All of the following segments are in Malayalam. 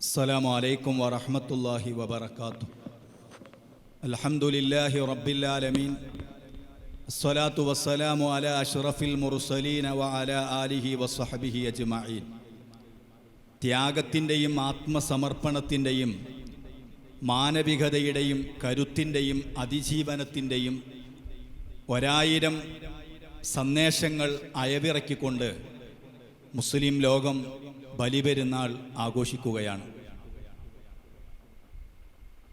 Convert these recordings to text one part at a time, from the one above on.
السلام عليكم ورحمة الله وبركاته الحمد لله رب العالمين الصلاة والسلام على أشرف المرسلين وعلى آله وصحبه أجمعين ത്യാഗത്തിൻ്റെയും ആത്മസമർപ്പണത്തിൻ്റെയും മാനവികതയുടെയും കരുത്തിൻ്റെയും അതിജീവനത്തിൻ്റെയും ഒരായിരം സന്ദേശങ്ങൾ അയവിറക്കിക്കൊണ്ട് മുസ്ലിം ലോകം ബലിപെരുന്നാൾ ആഘോഷിക്കുകയാണ്.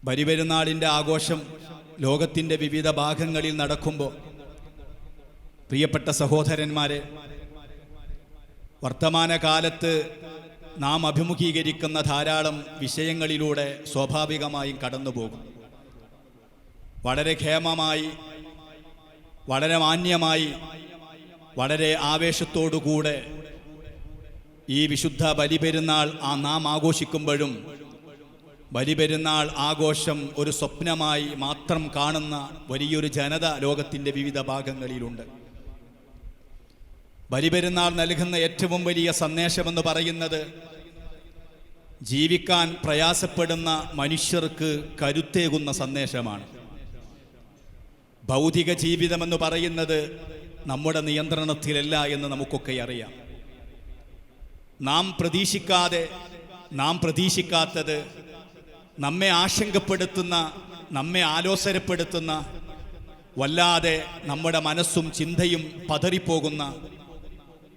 ബലിപെരുന്നാളിന്റെ ആഘോഷം ലോകത്തിന്റെ വിവിധ ഭാഗങ്ങളിൽ നടക്കുമ്പോൾ പ്രിയപ്പെട്ട സഹോദരന്മാരെ വർത്തമാനകാലത്ത് നാം അഭിമുഖീകരിക്കുന്ന ധാരാളം വിഷയങ്ങളിലൂടെ സ്വാഭാവികമായും കടന്നുപോകും. വളരെ ക്ഷേമമായി വളരെ മാന്യമായി വളരെ ആവേശത്തോടുകൂടെ ഈ വിശുദ്ധ ബലിപെരുന്നാൾ ആ നാം ആഘോഷിക്കുമ്പോഴും ബലിപെരുന്നാൾ ആഘോഷം ഒരു സ്വപ്നമായി മാത്രം കാണുന്ന വലിയൊരു ജനത ലോകത്തിന്റെ വിവിധ ഭാഗങ്ങളിലുണ്ട്. ബലിപെരുന്നാൾ നൽകുന്ന ഏറ്റവും വലിയ സന്ദേശമെന്ന് പറയുന്നത് ജീവിക്കാൻ പ്രയാസപ്പെടുന്ന മനുഷ്യർക്ക് കരുത്തേകുന്ന സന്ദേശമാണ്. ഭൗതിക ജീവിതമെന്ന് പറയുന്നത് നമ്മുടെ നിയന്ത്രണത്തിലല്ല എന്ന് നമുക്കൊക്കെ അറിയാം. നാം പ്രതീക്ഷിക്കാതെ നാം പ്രതീക്ഷിക്കാത്തത് നമ്മെ ആശങ്കപ്പെടുത്തുന്ന നമ്മെ ആലോസരപ്പെടുത്തുന്ന വല്ലാതെ നമ്മുടെ മനസ്സും ചിന്തയും പതറിപ്പോകുന്ന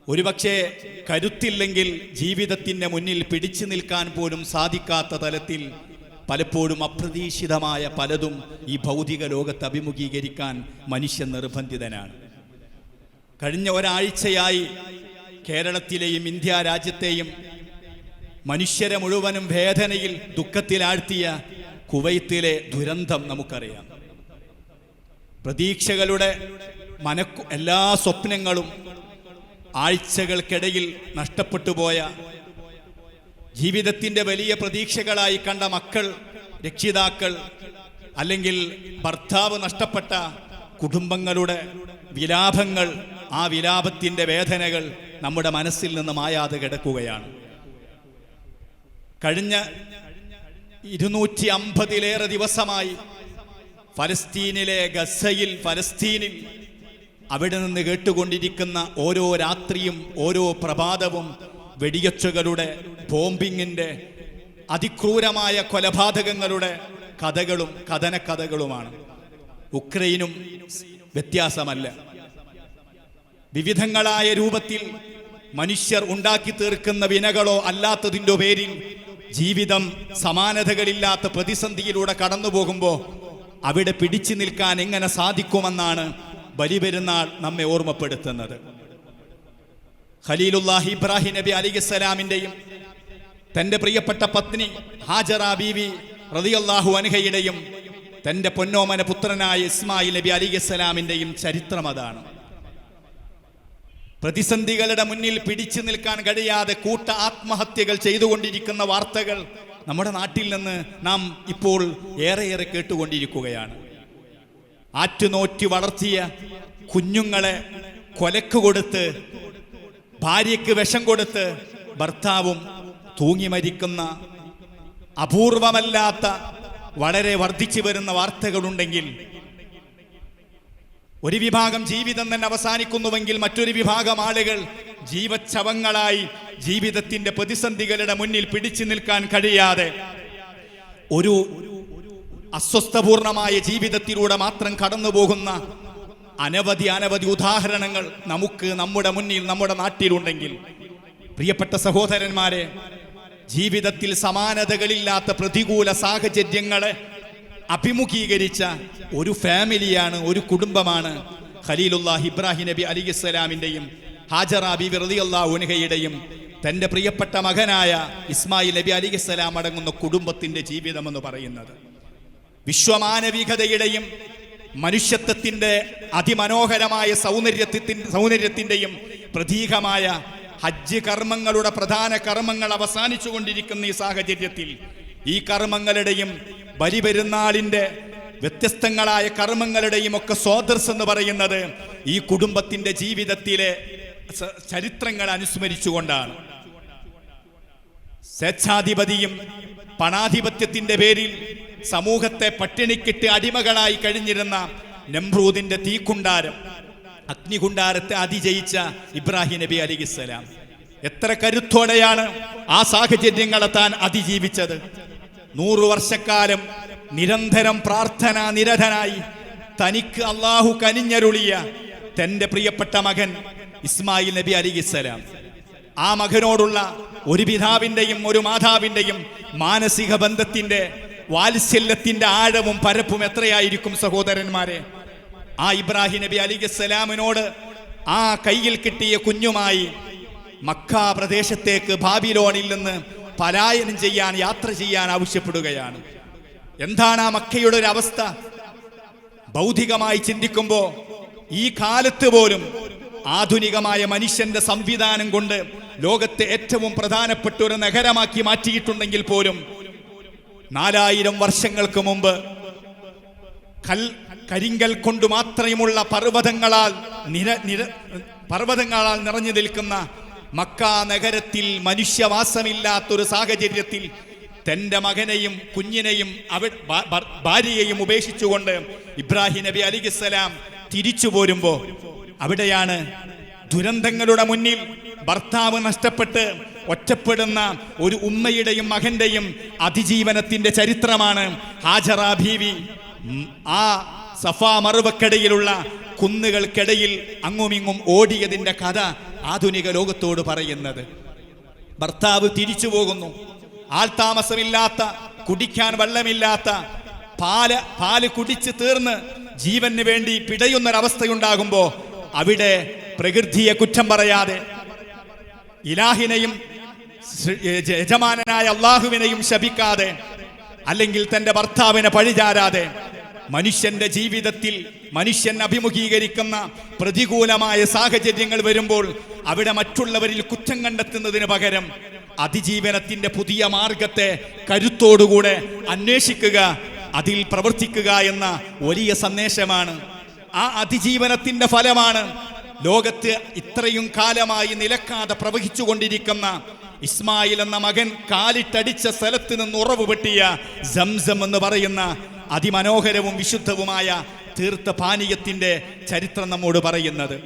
ഒരുപക്ഷെ കരുത്തില്ലെങ്കിൽ ജീവിതത്തിന്റെ മുന്നിൽ പിടിച്ചു നിൽക്കാൻ പോലും സാധിക്കാത്ത തലത്തിൽ പലപ്പോഴും അപ്രതീക്ഷിതമായ പലതും ഈ ഭൗതിക ലോകത്ത് അഭിമുഖീകരിക്കാൻ മനുഷ്യൻ നിർബന്ധിതനാണ്. കഴിഞ്ഞ ഒരാഴ്ചയായി കേരളത്തിലെയും ഇന്ത്യ രാജ്യത്തെയും മനുഷ്യരെ മുഴുവനും വേദനയിൽ ദുഃഖത്തിലാഴ്ത്തിയ കുവൈത്തിലെ ദുരന്തം നമുക്കറിയാം. പ്രതീക്ഷകളുടെ മനക്കു എല്ലാ സ്വപ്നങ്ങളും ആഴ്ചകൾക്കിടയിൽ നഷ്ടപ്പെട്ടു പോയ ജീവിതത്തിന്റെ വലിയ പ്രതീക്ഷകളായി കണ്ട മക്കൾ രക്ഷിതാക്കൾ അല്ലെങ്കിൽ ഭർത്താവ് നഷ്ടപ്പെട്ട കുടുംബങ്ങളുടെ വിലാപങ്ങൾ ആ വിലാപത്തിന്റെ വേദനകൾ നമ്മുടെ മനസ്സിൽ നിന്ന് മായാതെ കിടക്കുകയാണ്. കഴിഞ്ഞ ഇരുന്നൂറ്റി അമ്പതിലേറെ ദിവസമായി ഫലസ്തീനിലെ ഗസയിൽ ഫലസ്തീനിൽ അവിടെ നിന്ന് കേട്ടുകൊണ്ടിരിക്കുന്ന ഓരോ രാത്രിയും ഓരോ പ്രഭാതവും വെടിയൊച്ചകളുടെ ബോംബിങ്ങിന്റെ അതിക്രൂരമായ കൊലപാതകങ്ങളുടെ കഥകളും കഥനക്കഥകളുമാണ്. ഉക്രൈനും വ്യത്യാസമല്ല. വിവിധങ്ങളായ രൂപത്തിൽ മനുഷ്യർ ഉണ്ടാക്കി തീർക്കുന്ന വിനകളോ അല്ലാത്തതിന്റെ പേരിൽ ജീവിതം സമാനതകളില്ലാത്ത പ്രതിസന്ധിയിലൂടെ കടന്നു പോകുമ്പോൾ അവിടെ പിടിച്ചു നിൽക്കാൻ എങ്ങനെ സാധിക്കുമെന്നാണ് ബലിപെരുന്നാൾ നമ്മെ ഓർമ്മപ്പെടുത്തുന്നത്. ഖലീലുല്ലാഹി ഇബ്രാഹിം നബി അലിഗസ്സലാമിന്റെയും തന്റെ പ്രിയപ്പെട്ട പത്നി ഹാജറ ബീവി റതിയല്ലാഹു അൻഹയുടെയും തന്റെ പൊന്നോമന പുത്രനായ ഇസ്മായിൽ നബി അലിഗസ്സലാമിന്റെയും ചരിത്രം അതാണ്. പ്രതിസന്ധികളുടെ മുന്നിൽ പിടിച്ചു നിൽക്കാൻ കഴിയാതെ കൂട്ട ആത്മഹത്യകൾ ചെയ്തുകൊണ്ടിരിക്കുന്ന വാർത്തകൾ നമ്മുടെ നാട്ടിൽ നിന്ന് നാം ഇപ്പോൾ ഏറെയേറെ കേട്ടുകൊണ്ടിരിക്കുകയാണ്. ആറ്റുനോറ്റി വളർത്തിയ കുഞ്ഞുങ്ങളെ കൊലക്ക് കൊടുത്ത് ഭാര്യയ്ക്ക് വിഷം കൊടുത്ത് ഭർത്താവും തൂങ്ങി മരിക്കുന്ന അപൂർവമല്ലാത്ത വളരെ വർദ്ധിച്ചു വരുന്ന വാർത്തകളുണ്ടെങ്കിൽ ഒരു വിഭാഗം ജീവിതം തന്നെ അവസാനിക്കുന്നുവെങ്കിൽ മറ്റൊരു വിഭാഗം ആളുകൾ ജീവച്ഛവങ്ങളായി ജീവിതത്തിന്റെ പ്രതിസന്ധികളുടെ മുന്നിൽ പിടിച്ചു നിൽക്കാൻ കഴിയാതെ ഒരു അസ്വസ്ഥപൂർണമായ ജീവിതത്തിലൂടെ മാത്രം കടന്നു പോകുന്ന അനവധി അനവധി ഉദാഹരണങ്ങൾ നമുക്ക് നമ്മുടെ മുന്നിൽ നമ്മുടെ നാട്ടിലുണ്ടെങ്കിൽ. പ്രിയപ്പെട്ട സഹോദരന്മാരെ ജീവിതത്തിൽ സമാനതകളില്ലാത്ത പ്രതികൂല സാഹചര്യങ്ങളെ അഭിമുഖീകരിച്ച ഒരു ഫാമിലിയാണ് ഒരു കുടുംബമാണ് ഖലീലുല്ലാഹ് ഇബ്രാഹിം നബി അലി ഇസ്ലാമിന്റെയും ഹാജറ ബിബി റളിയല്ലാഹു അൻഹയുടെയും തന്റെ പ്രിയപ്പെട്ട മകനായ ഇസ്മായിൽ നബി അലി ഇസ്ലാം അടങ്ങുന്ന കുടുംബത്തിന്റെ ജീവിതമെന്ന് പറയുന്നത്. വിശ്വമാനവികതയുടെയും മനുഷ്യത്വത്തിന്റെ അതിമനോഹരമായ സൗന്ദര്യത്തിൻ സൗന്ദര്യത്തിന്റെയും പ്രതീകമായ ഹജ്ജ് കർമ്മങ്ങളുടെ പ്രധാന കർമ്മങ്ങൾ അവസാനിച്ചു കൊണ്ടിരിക്കുന്ന ഈ സാഹചര്യത്തിൽ ഈ കർമ്മങ്ങളുടെയും ബലിപെരുന്നാളിന്റെ വ്യത്യസ്തങ്ങളായ കർമ്മങ്ങളുടെയും ഒക്കെ സ്വാദർസ് എന്ന് പറയുന്നത് ഈ കുടുംബത്തിന്റെ ജീവിതത്തിലെ ചരിത്രങ്ങൾ അനുസ്മരിച്ചുകൊണ്ടാണ്. സ്വേച്ഛാധിപതിയും പണാധിപത്യത്തിന്റെ പേരിൽ സമൂഹത്തെ പട്ടിണിക്കിട്ട് അടിമകളായി കഴിഞ്ഞിരുന്ന നമ്രൂദിന്റെ തീക്കുണ്ടാരം അഗ്നികുണ്ടാരത്തെ അതിജയിച്ച ഇബ്രാഹിം നബി അലിഹിസ്സലാം. എത്ര കരുത്തോടെയാണ് ആ സാഹചര്യങ്ങളെ താൻ അതിജീവിച്ചത്. നൂറു വർഷക്കാലം നിരന്തരം പ്രാർത്ഥന നിരതനായി തനിക്ക് അള്ളാഹു കനിഞ്ഞരുളിയ തന്റെ പ്രിയപ്പെട്ട മകൻ ഇസ്മായിൽ നബി അലിഹിസ്സലാം ആ മകനോടുള്ള ഒരു പിതാവിന്റെയും ഒരു മാതാവിന്റെയും മാനസിക ബന്ധത്തിന്റെ വാത്സല്യത്തിന്റെ ആഴവും പരപ്പും എത്രയായിരിക്കും സഹോദരന്മാരെ? ആ ഇബ്രാഹിം നബി അലിഗസ്സലാമിനോട് ആ കയ്യിൽ കിട്ടിയ കുഞ്ഞുമായി മക്ക പ്രദേശത്തേക്ക് ബാബിലോണിൽ നിന്ന് പലായനം ചെയ്യാൻ യാത്ര ചെയ്യാൻ ആവശ്യപ്പെടുകയാണ്. എന്താണ് ആ മക്കയുടെ ഒരു അവസ്ഥ? ഭൗതികമായി ചിന്തിക്കുമ്പോൾ ഈ കാലത്ത് പോലും ആധുനികമായ മനുഷ്യന്റെ സംവിധാനം കൊണ്ട് ലോകത്തെ ഏറ്റവും പ്രധാനപ്പെട്ട ഒരു നഗരമാക്കി മാറ്റിയിട്ടുണ്ടെങ്കിൽ പോലും നാലായിരം വർഷങ്ങൾക്ക് മുമ്പ് കൽ കരിങ്കൽ കൊണ്ട് മാത്രമുള്ള പർവതങ്ങളാൽ നിര നിര പർവതങ്ങളാൽ നിറഞ്ഞു നിൽക്കുന്ന മക്ക നഗരത്തിൽ മനുഷ്യവാസമില്ലാത്തൊരു സാഹചര്യത്തിൽ തന്റെ മകനെയും കുഞ്ഞിനെയും അവ ഭാര്യയെയും ഉപേക്ഷിച്ചുകൊണ്ട് ഇബ്രാഹിം നബി അലിഖിസ്സലാം തിരിച്ചു പോരുമ്പോൾ അവിടെയാണ് ദുരന്തങ്ങളുടെ മുന്നിൽ ഭർത്താവ് നഷ്ടപ്പെട്ട് ഒറ്റപ്പെടുന്ന ഒരു ഉമ്മയുടെയും മകന്റെയും അതിജീവനത്തിന്റെ ചരിത്രമാണ് ഹാജറ ഭീവി ആ സഫാ മറുവക്കടയിലുള്ള കുന്നുകൾക്കിടയിൽ അങ്ങുമിങ്ങും ഓടിയതിന്റെ കഥ ആധുനിക ലോകത്തോട് പറയുന്നത്. ഭർത്താവ് തിരിച്ചു പോകുന്നു. ആൾതാമസമില്ലാത്ത കുടിക്കാൻ വെള്ളമില്ലാത്ത പാൽ പാൽ കുടിച്ച് തീർന്ന് ജീവന് വേണ്ടി പിടയുന്നൊരവസ്ഥയുണ്ടാകുമ്പോ അവിടെ പ്രകൃതിയെ കുറ്റം പറയാതെ ഇലാഹിനെയും യജമാനനായ അള്ളാഹുവിനെയും ശപിക്കാതെ അല്ലെങ്കിൽ തന്റെ ഭർത്താവിനെ പഴിചാരാതെ മനുഷ്യന്റെ ജീവിതത്തിൽ മനുഷ്യൻ അഭിമുഖീകരിക്കുന്ന പ്രതികൂലമായ സാഹചര്യങ്ങൾ വരുമ്പോൾ അവിടെ മറ്റുള്ളവരിൽ കുറ്റം കണ്ടെത്തുന്നതിന് പകരം അതിജീവനത്തിന്റെ പുതിയ മാർഗത്തെ കരുത്തോടുകൂടെ അന്വേഷിക്കുക അതിൽ പ്രവർത്തിക്കുക എന്ന വലിയ സന്ദേശമാണ്. ആ അതിജീവനത്തിന്റെ ഫലമാണ് ലോകത്ത് ഇത്രയും കാലമായി നിലക്കാതെ പ്രവഹിച്ചുകൊണ്ടിരിക്കുന്ന ഇസ്മായിൽ എന്ന മകൻ കാലിട്ടടിച്ച സ്ഥലത്ത് നിന്ന് ഉറവ് പെട്ടിയ സംസം എന്ന് പറയുന്ന അതിമനോഹരവും വിശുദ്ധവുമായ തീർത്ഥ പാനീയത്തിന്റെ ചരിത്രം നമ്മോട് പറയുന്നത്.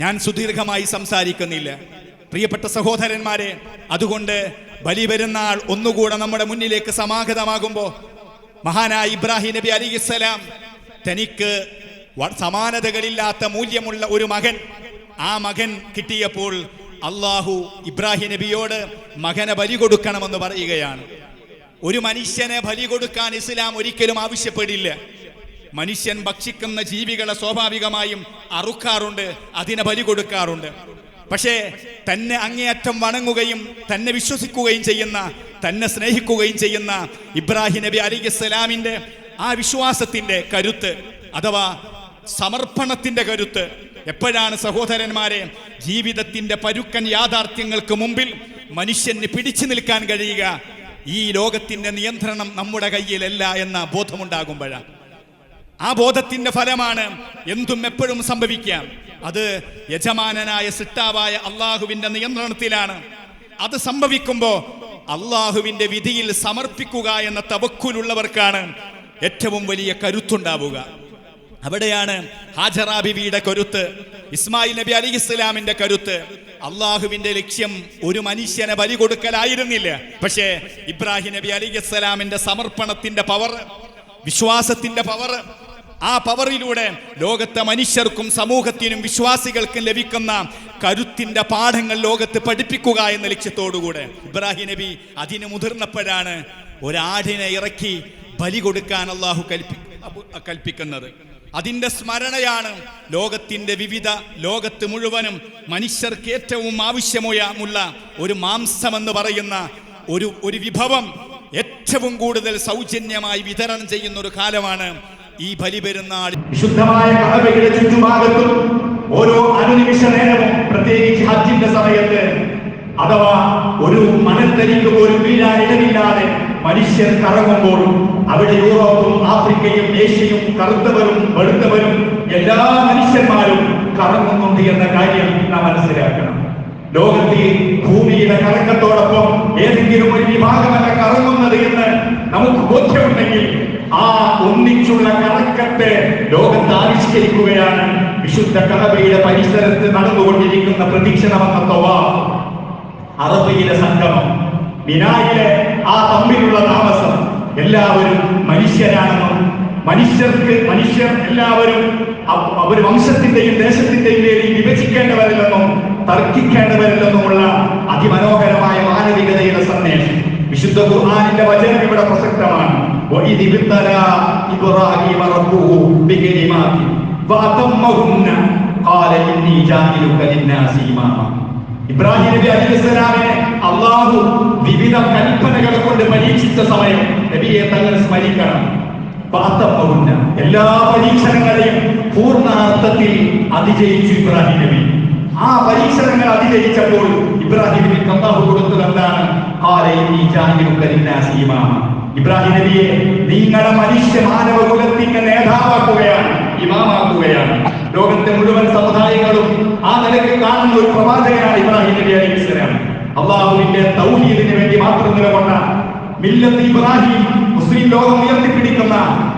ഞാൻ സുദീർഘമായി സംസാരിക്കുന്നില്ല. പ്രിയപ്പെട്ട സഹോദരന്മാരെ അതുകൊണ്ട് ബലി പെരുന്നാൾ ഒന്നുകൂടെ നമ്മുടെ മുന്നിലേക്ക് സമാഗതമാകുമ്പോൾ മഹാനായ ഇബ്രാഹിം നബി അലിസ്സലാം തനിക്ക് സമാനതകളില്ലാത്ത മൂല്യമുള്ള ഒരു മകൻ ആ മകൻ കിട്ടിയപ്പോൾ അള്ളാഹു ഇബ്രാഹിം നബിയോട് മകനെ ബലി കൊടുക്കണമെന്ന് പറയുകയാണ്. ഒരു മനുഷ്യനെ ബലി കൊടുക്കാൻ ഇസ്ലാം ഒരിക്കലും ആവശ്യപ്പെടില്ല. മനുഷ്യൻ ഭക്ഷിക്കുന്ന ജീവികളെ സ്വാഭാവികമായും അറുക്കാറുണ്ട് അതിനെ ബലി കൊടുക്കാറുണ്ട്. പക്ഷേ തന്നെ അങ്ങേയറ്റം വണങ്ങുകയും തന്നെ വിശ്വസിക്കുകയും ചെയ്യുന്ന തന്നെ സ്നേഹിക്കുകയും ചെയ്യുന്ന ഇബ്രാഹിം നബി അലി ഇസ്ലാമിന്റെ ആ വിശ്വാസത്തിന്റെ കരുത്ത് അഥവാ സമർപ്പണത്തിന്റെ കരുത്ത് എപ്പോഴാണ് സഹോദരന്മാരെ ജീവിതത്തിന്റെ പരുക്കൻ യാഥാർത്ഥ്യങ്ങൾക്ക് മുമ്പിൽ മനുഷ്യന് പിടിച്ചു നിൽക്കാൻ കഴിയുക? ഈ ലോകത്തിന്റെ നിയന്ത്രണം നമ്മുടെ കയ്യിലല്ല എന്ന ബോധമുണ്ടാകുമ്പോഴാണ്. ആ ബോധത്തിന്റെ ഫലമാണ് എന്തും എപ്പോഴും സംഭവിക്കാം. അത് യജമാനനായ സിട്ടാവായ അള്ളാഹുവിന്റെ നിയന്ത്രണത്തിലാണ്. അത് സംഭവിക്കുമ്പോൾ അള്ളാഹുവിന്റെ വിധിയിൽ സമർപ്പിക്കുക എന്ന തവക്കുലുള്ളവർക്കാണ് ഏറ്റവും വലിയ കരുത്തുണ്ടാവുക. അവിടെയാണ് ഹാജറാബിബിയുടെ കരുത്ത് ഇസ്മായിൽ നബി അലി ഇസ്ലാമിന്റെ കരുത്ത്. അള്ളാഹുവിന്റെ ലക്ഷ്യം ഒരു മനുഷ്യനെ ബലി കൊടുക്കലായിരുന്നില്ല. പക്ഷേ ഇബ്രാഹിം നബി അലി ഇസ്ലാമിന്റെ സമർപ്പണത്തിന്റെ പവർ വിശ്വാസത്തിന്റെ പവർ ആ പവറിലൂടെ ലോകത്തെ മനുഷ്യർക്കും സമൂഹത്തിനും വിശ്വാസികൾക്കും ലഭിക്കുന്ന കരുത്തിന്റെ പാഠങ്ങൾ ലോകത്ത് പഠിപ്പിക്കുക എന്ന ലക്ഷ്യത്തോടുകൂടെ ഇബ്രാഹിം നബി അതിന് മുതിർന്നപ്പോഴാണ് ഒരാടിനെ ഇറക്കി ബലി കൊടുക്കാൻ അള്ളാഹു കൽപ്പി കൽപ്പിക്കുന്നത്. അതിന്റെ സ്മരണയാണ് ലോകത്തിന്റെ വിവിധ ലോകത്ത് മുഴുവനും മനുഷ്യർക്ക് ഏറ്റവും ആവശ്യമുള്ള ഒരു മാംസമെന്ന് പറയുന്ന ഒരു ഒരു വിഭവം ഏറ്റവും കൂടുതൽ സൗജന്യമായി വിതരണം ചെയ്യുന്ന ഒരു കാലമാണ് ഈ ബലിപെരുന്നാൾ. വിശുദ്ധമായ കഅബയുടെ ചുറ്റുഭാഗത്തും ഓരോ അനുനിമിഷ നേരവും പ്രത്യേകിച്ച് ഹജ്ജിന്റെ സമയത്ത് അഥവാ ഒരു മണൽത്തരിക്ക് പോലും ഇടമില്ലാതെ മനുഷ്യർ കറങ്ങുമ്പോൾ അവിടെ യൂറോപ്പും ആഫ്രിക്കയും ഏഷ്യയും കറുത്തവരും വെളുത്തവരും എല്ലാ മനുഷ്യന്മാരും കറങ്ങുന്നുണ്ട് എന്ന കാര്യം നാം മനസ്സിലാക്കണം. ലോകത്തിൽ ഭൂമിയുടെ കറക്കത്തോടൊപ്പം ഏതെങ്കിലും ഒരു വിഭാഗമല്ല കറങ്ങുന്നത് എന്ന് നമുക്ക് ബോധ്യമുണ്ടെങ്കിൽ ആ ഒന്നിച്ചുള്ള കറക്കത്തെ ലോകത്ത് ആവിഷ്കരിക്കുകയാണ് വിശുദ്ധ കടവയുടെ പരിസരത്ത് നടന്നുകൊണ്ടിരിക്കുന്ന പ്രതീക്ഷണമെന്ന തവാഫ് അറബിയിലെ സംഗമം. മിനായിലെ ആ തമ്മിലുള്ള എല്ലാവരും മനുഷ്യരാണെന്നും മനുഷ്യർക്ക് മനുഷ്യർ എല്ലാവരും അവ- അവർ വംശത്തിന്റെയും ദേശത്തിന്റെയും പേരിൽ വിഭജിക്കേണ്ടവരില്ലെന്നും തർക്കിക്കേണ്ടവരില്ലെന്നുമുള്ള അതിമനോഹരമായ മാനവികതയുടെ സന്ദേശം വിശുദ്ധ ഖുർആനിന്റെ വചനം ഇവിടെ പ്രസക്തമാണ് وَإِذِ ابْتَلَى إِبْرَاهِيمَ رَبُّهُ بِكَلِمَاتٍ فَأَتَمَّهُنَّ قَالَ إِنِّي جَاعِلُكَ لِلنَّاسِ إِمَامًا ഇബ്രാഹിം നബി അലിസ്ലാമിനെ അള്ളാഹു വിവിധ കൽപ്പനകൾ കൊണ്ട് പരീക്ഷിച്ച സമയം നബിയെ തങ്ങൾ സ്മരിക്കണം. പാത്തപ്പവുന്ന എല്ലാ പരീക്ഷണങ്ങളെയും പൂർണാർത്ഥത്തിൽ അതിജയിച്ചു ഇബ്രാഹിം നബി. ആ പരീക്ഷണങ്ങൾ അതിജയിച്ചപ്പോൾ ഇബ്രാഹിം നബി അള്ളാഹു കൊടുത്തത് എന്താണ്? "ഖാല ഇന്നി ജാഇലുക ലിന്നാസി ഇമാമ." ഇബ്രാഹിം നബിയെ നിങ്ങളുടെ മനുഷ്യ മാനവ കുലത്തിന്റെ നേതാവാക്കുകയാണ് ഇമാമാക്കുകയാണ്. ലോകത്തെ മുഴുവൻ സമുദായങ്ങളും ആ നിലയ്ക്ക് കാണുന്ന ഒരു പ്രവാചകനാണ് ഇബ്രാഹിം നബി അലൈഹി ഇസ്ലാം അള്ളാഹുവിന്റെ തൗഹീദിന് വേണ്ടി മാത്രം നിലകൊണ്ട മില്ലത്ത് ഇബ്രാഹിം മുസ്ലിം ലോകം ഉയർത്തിപ്പിടിക്കുന്ന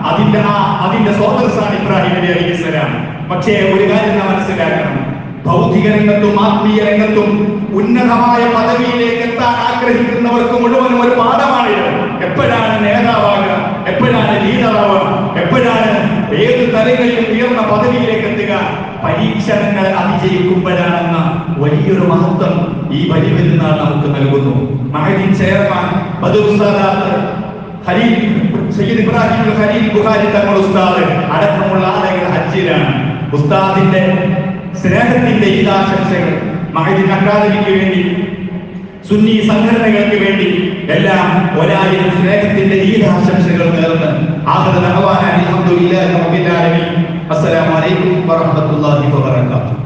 അതിന്റെ ആ അതിന്റെ സ്വാതന്ത്ര്യമാണ് ഇബ്രാഹിം നബി അലൈഹി ഇസ്ലാം പക്ഷേ ഒരു കാര്യം നാം മനസ്സിലാക്കണം. ഭൗതിക രംഗത്തും ആത്മീയ രംഗത്തും ഉന്നതമായ പദവിയിലേക്ക് എത്താൻ ആഗ്രഹിക്കുന്നവർക്ക് മുഴുവനും ഒരു പാഠമാണിത്. എപ്പോഴാണ് ലീഡറാവുക എപ്പോഴാണ് ഏത് തലങ്ങളിലും ഉയർന്ന പദവിയിലേക്ക് എത്തുക? പരീക്ഷണങ്ങൾ അതിജയിക്കുമ്പോഴാണെന്ന വലിയൊരു മഹത്വം ഈ വലിയ പെരുന്നാൾ നമുക്ക് നൽകുന്നു. മഹദീൻ ചെയർമാൻ സയ്യിദ് ഇബ്രാഹിം ഉസ്താദ്. ഉസ്താദിന്റെ സ്നേഹത്തിന്റെ ഈദാശംസകൾ മഹദീൻ അക്കാദമിക്ക് വേണ്ടി സുന്നി സംഘടനകൾക്ക് വേണ്ടി എല്ലാം ഒരായിരം സ്നേഹത്തിന്റെ ഈദാശംസകൾ നേർന്ന് അഹ്വാനായി അൽഹംദുലില്ലാഹി റബ്ബിൽ ആലമീൻ. അസ്സലാമു അലൈക്കും വറഹ്മത്തുള്ളാഹി വബറകാതുഹു.